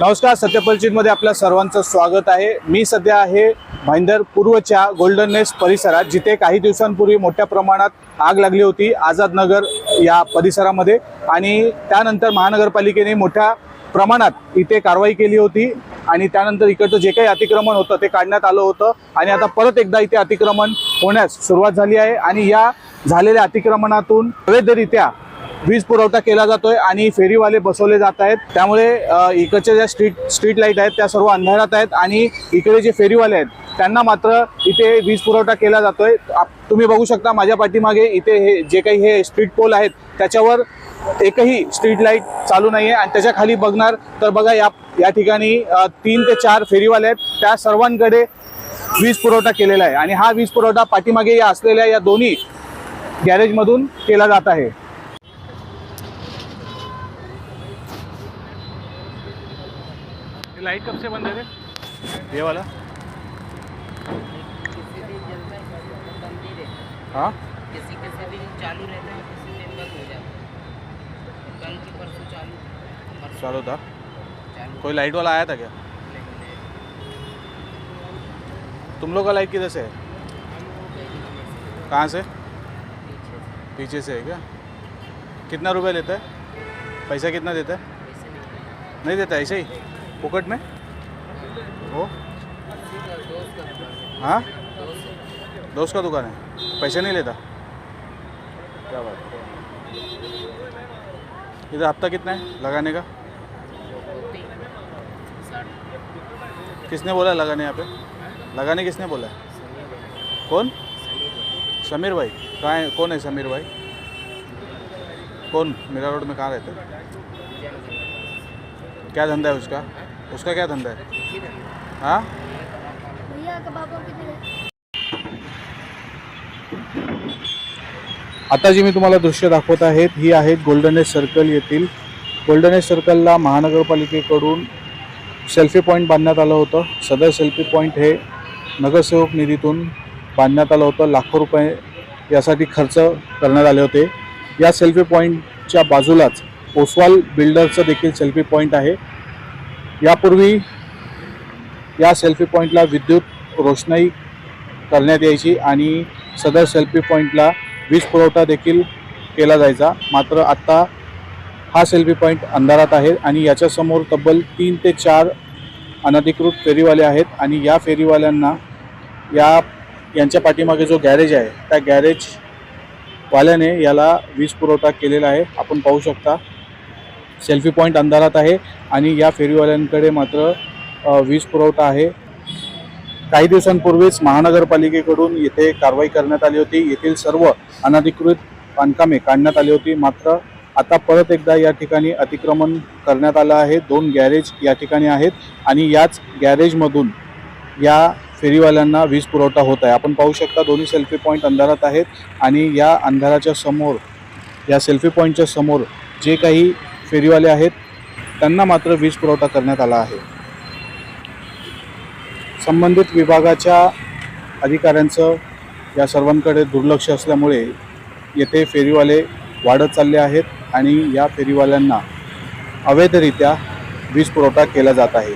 नमस्कार सत्यपरिचितमध्ये आपल्या सर्वांचं स्वागत आहे. मी सध्या आहे भाईंदर पूर्वच्या गोल्डन नेस्ट परिसरात जिथे काही दिवसांपूर्वी मोठ्या प्रमाणात आग लागली होती आझाद नगर या परिसरामध्ये. आणि त्यानंतर महानगरपालिकेने मोठ्या प्रमाणात इथे कारवाई केली होती आणि त्यानंतर इकडचं जे काही अतिक्रमण होतं ते काढण्यात आलं होतं. आणि आता परत एकदा इथे अतिक्रमण होण्यास सुरुवात झाली आहे. आणि या झालेल्या अतिक्रमणातून अवैधरित्या वीज पुरवठा केला जातोय आणि फेरीवाले बसवले जात आहेत. त्यामुळे इकडच्या ज्या स्ट्रीट स्ट्रीट लाइट आहेत त्या सर्व अंधारात आहेत आणि इकडे जे फेरीवाले आहेत त्यांना मात्र इथे वीज पुरवठा केला जातोय. आप- तुम्ही बघू शकता माझ्या पाठीमागे इथे हे जे काही हे स्ट्रीट पोल आहेत त्याच्यावर एकही स्ट्रीट लाइट चालू नाही आहे आणि त्याच्याखाली बघणार तर बघा या या ठिकाणी तीन ते चार फेरीवाले आहेत. त्या सर्वांकडे वीज पुरवठा केलेला आहे आणि हा वीज पुरवठा पाठीमागे या असलेल्या या दोन्ही गॅरेजमधून केला जात आहे. लाइट कब से बंद है ये वाला। है? किसी दिन बंद ही रहता हाँ किसी दिन चालू रहता है किसी दिन बंद हो जाता है। कल की परसों चालू। था परसों चालू था। चालू। कोई लाइट वाला आया था क्या। तुम लोग का लाइट किधर से है? कहाँ से? पीछे से। है क्या? कितना रुपया लेता है? पैसा कितना देता है? नहीं देता ऐसे ही? पुकट में? वो? है? दोस्त का दुकान है। पैसे नहीं लेता? क्या बात इधर हफ़्ता कितना है लगाने का? किसने बोला लगाने यहाँ पे? लगाने किसने बोला है? कौन? समीर भाई। कहाँ है? कौन है समीर भाई? कौन? मीरा रोड में कहाँ रहते है? क्या धंधा है उसका? उसका क्या धंधा है? ही? आता जी मी तुम्हाला दृश्य दाखवत आहेत. ही आहेत गोल्डनेस सर्कल येथील. गोल्डनेस सर्कलला महानगरपालिकेकडून सेल्फी पॉईंट बांधण्यात आलं होतं. सदर सेल्फी पॉईंट हे नगरसेवक निधीतून बांधण्यात आलं होतं. लाखो रुपये यासाठी खर्च करण्यात आले होते. या सेल्फी पॉईंटच्या बाजूलाच ओसवाल बिल्डरचं देखील सेल्फी पॉईंट आहे. यापूर्वी या सेल्फी पॉईंटला विद्युत रोषणाई करण्यात यायची आणि सदर सेल्फी पॉईंटला वीज पुरवठा देखील केला जायचा. मात्र आत्ता हा सेल्फी पॉईंट अंधारात आहे आणि याच्यासमोर तब्बल तीन ते चार अनधिकृत फेरीवाले आहेत आणि या फेरीवाल्यांना या यांच्या पाठीमागे जो गॅरेज आहे त्या गॅरेजवाल्याने याला वीज पुरवठा केलेला आहे. आपण पाहू शकता सेल्फी पॉईंट अंधारात आहे आणि या फेरीवाल्यांकडे मात्र वीज पुरवठा आहे. काही दिवसांपूर्वीच महानगरपालिकेकडून येथे कारवाई करण्यात आली होती. येथील सर्व अनधिकृत बांधकामे काढण्यात आली होती. मात्र आता परत एकदा या ठिकाणी अतिक्रमण करण्यात आलं आहे. दोन गॅरेज या ठिकाणी आहेत आणि याच गॅरेजमधून या फेरीवाल्यांना वीज पुरवठा होत आहे. आपण पाहू शकता दोन्ही सेल्फी पॉईंट अंधारात आहेत आणि या अंधाराच्या समोर या सेल्फी पॉईंटच्या समोर जे काही फेरीवाले आहेत. त्यांना मात्र वीज पुरवठा करण्यात आला आहे. संबंधित विभागाच्या अधिकाऱ्यांचं या सर्वांकडे दुर्लक्ष असल्यामुळे येथे फेरीवाले वाढत चालले आहेत आणि या फेरीवाल्यांना अवैधरित्या वीज पुरवठा केला जात आहे.